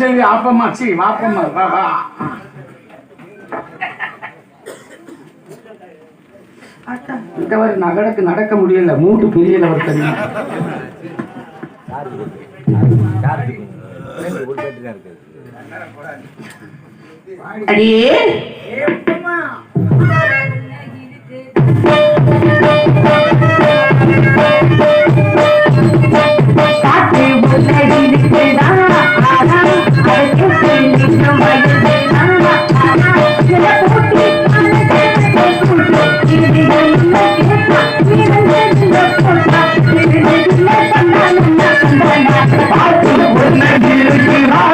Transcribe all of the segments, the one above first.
சரி ஆப்பம்மா சி வாப்பம்மா வா வா இந்த மாதிரி நகடக்கு நடக்க முடியல. மூட்டு பெரிய நபர் ஒருத்தங்க அடியே காற்று உள்ளடிக்குதா, கண்ணாலா, காற்று இருக்கிறார்.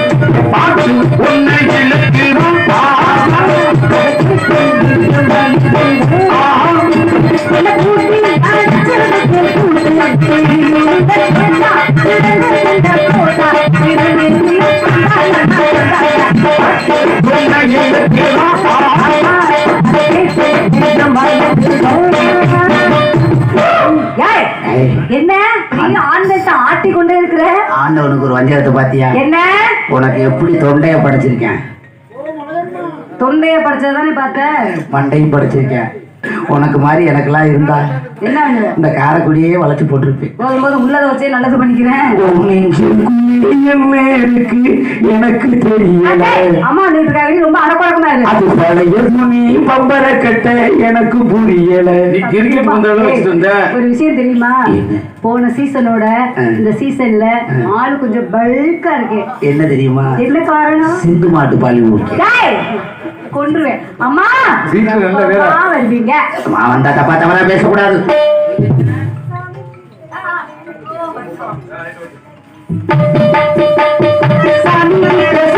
வஞ்சகத்தை பாத்தியா? என்ன? உனக்கு எப்படி தொண்டைய படைச்சிருக்கேன்? தொண்டைய படிச்சதானே பார்த்த? மண்டையும் படைச்சிருக்கேன். உனக்கு மாதிரி எனக்கெல்லாம் இருந்தா? இந்த காரக்குடியே வளர்த்து போட்டிருப்பேன் உள்ளதை வச்சே நல்லது பண்ணிக்கிறேன். எனக்கு தெரியல. அம்மா வந்துருக்காங்க ரொம்ப அடப்பழக்கமா இருக்கு அது பழைய துணி பம்பர கட்ட எனக்கு புரியல. ஒரு விஷயம் தெரியுமா? போன சீசனோட. இந்த சீசன்ல ஆளு கொஞ்சம் பல்கா இருக்கு. என்ன தெரியுமா? என்ன காரணம்? சிந்து மாட்டு பாலி கொன்றுவேன். அம்மா வருவீங்க. வந்தா தப்பா தவறா பேசக்கூடாது. சாமி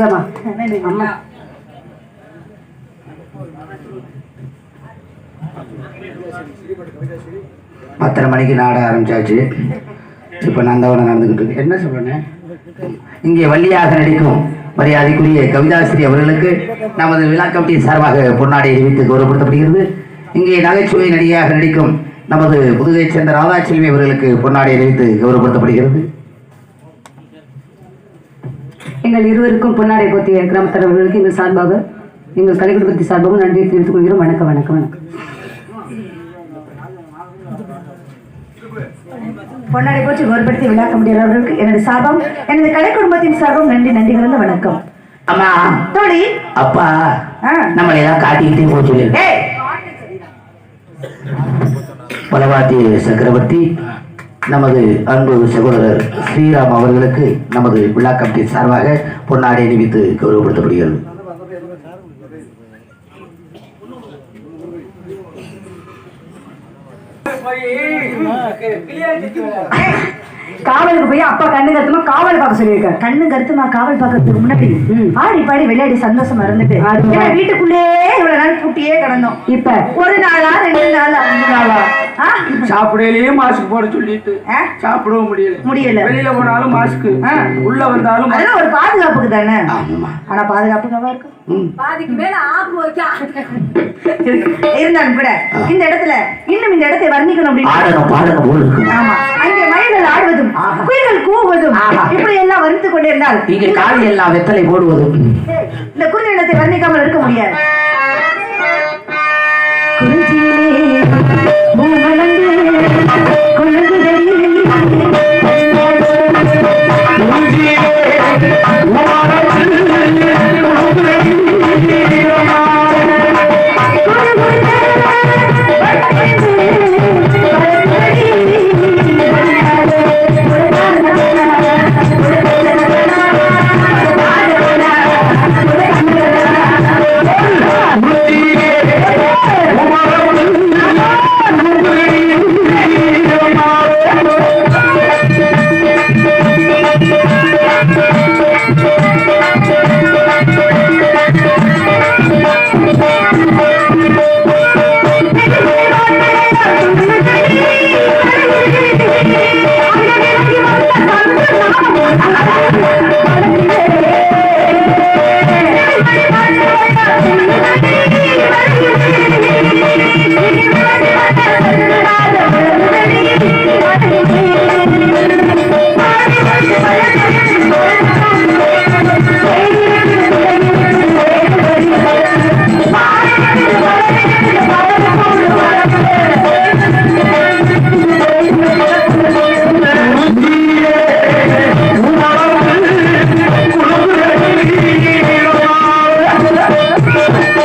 கண்டிப்பாமா அம்மா. பத்தரை மணிக்கு நாட ஆரம்பிச்சாச்சு. இப்போ நந்தவனம் நடந்துக்கிட்டு இருக்கு என்ன சொல்றேன் இங்கே வள்ளியாக நடிக்கும் மரியாதைக்குரிய கவிதாஸ்ரீ அவர்களுக்கு நமது விழா கமிட்டி சார்பாக பொன்னாடை அறிவித்து கௌரவப்படுத்தப்படுகிறது. இங்கே நகைச்சுவை நடிகையாக நடிக்கும் நமது புதுகை சேர்ந்த ராதாச்செல்வி அவர்களுக்கு பொன்னாடை அறிவித்து கௌரவப்படுத்தப்படுகிறது. எங்கள் இருவருக்கும் பொன்னாடை போத்திய கிராம தலைவர்களுக்கு எங்கள் சார்பாக எங்கள் கலை குடும்பத்தின் சார்பாக நன்றியை தெரிவித்துக் கொள்கிறோம். வணக்கம் வணக்கம் வணக்கம். பொன்னாடை போற்றி கௌரவப்படுத்தி விழாக்க முடியாதவர்களுக்கு எனது சார்பம் எனது கலை குடும்பத்தின் சார்பம் நன்றி நன்றி கலந்த வணக்கம். அம்மா தோழி. அப்பா. நம்மளை எல்லாம் காட்டிக்கிட்டே போக சொல்லி ஏய். பலவாத்தி சக்கரவர்த்தி நமது அன்பு சகோதரர் ஸ்ரீராம் அவர்களுக்கு நமது விழா கமிட்டி சார்பாக பொன்னாடை அணிவித்து கௌரவப்படுத்தப்படுகிறது. காவலுக்கு போய் அப்பா கண்ணு கத்துமா காவல் பார்க்க சொல்லியிருக்காரு. கண்ணு கருத்துமா காவல் பார்க்கறதுக்கு முன்னாடி. ஆடி பாடி விளையாடி சந்தோஷமா இருந்துட்டு. வீட்டுக்குள்ளேயே இவ்வளவு நாள் பூட்டியே கிடந்தோம். இப்ப ஒரு நாளா ரெண்டு நாளா மூணு நாளா? ஆ? சாப்பிடையிலேயே மாஸ்க் போட சொல்லிட்டு? சாப்பிடவும் முடியல. முடியல. வெளியில போனாலும் மாஸ்க். உள்ள வந்தாலும். அதெல்லாம் ஒரு பாதுகாப்புக்கு தானே? ஆமா ஆனா பாதுகாப்புக்காவா இருக்கும். இருந்தாலும் கூட இந்த இடத்துல இன்னும் இந்த இடத்தை வர்ணிக்கணும் அப்படின்னு ஆமா. அங்கே மயில்கள் ஆடுவதும் குயில்கள் கூவுவதும். இப்படி எல்லாம் வர்ணித்துக் கொண்டே இருந்தால் இங்கே காலி எல்லாம் வெத்தலை போடுவதும். இந்த குறுநிலத்தை இடத்தை வர்ணிக்காமல் இருக்க முடியாது. ¡Vamos!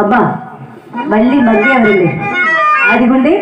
అబ్బా మళ్ళీ మళ్ళీ ఎవరండి అదిగుండి.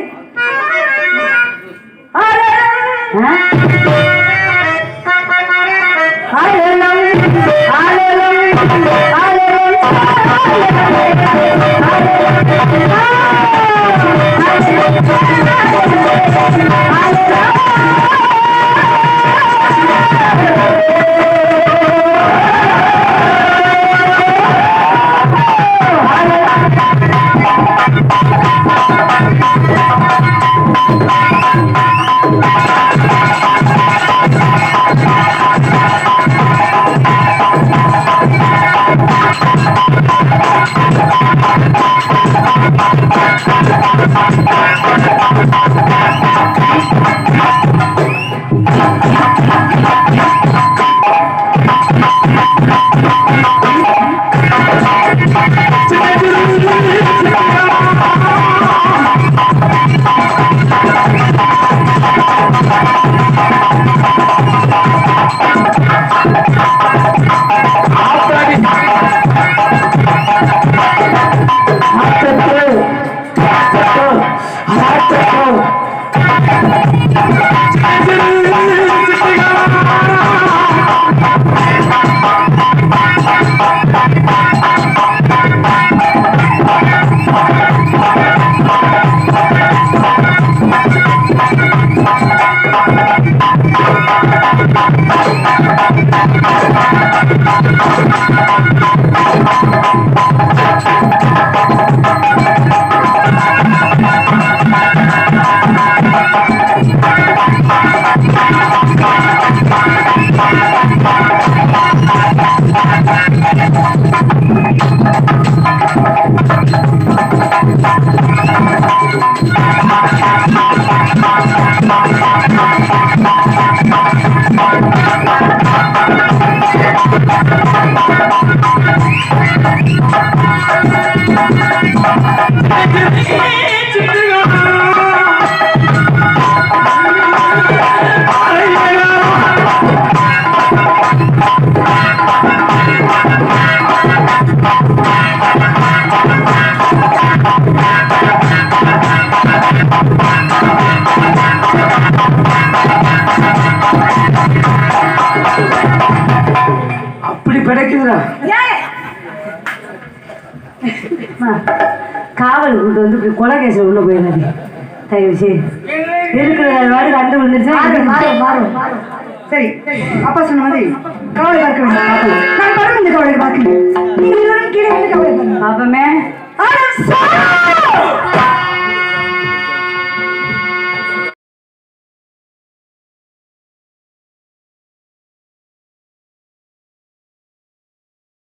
காவல் கூட்டு வந்து இப்படி கொலை கேஸ்ல உள்ள போயிடாது தயவு செய்து இருக்கிற வாடு கண்டு விழுந்துருச்சு. சரி அப்பா சொன்ன மாதிரி கவலை பார்க்க வேண்டாம். நான் படம் இந்த கவலை நீங்கள் இருவரும் கீழே வந்து கவலை பாருங்க ஆனா சார்!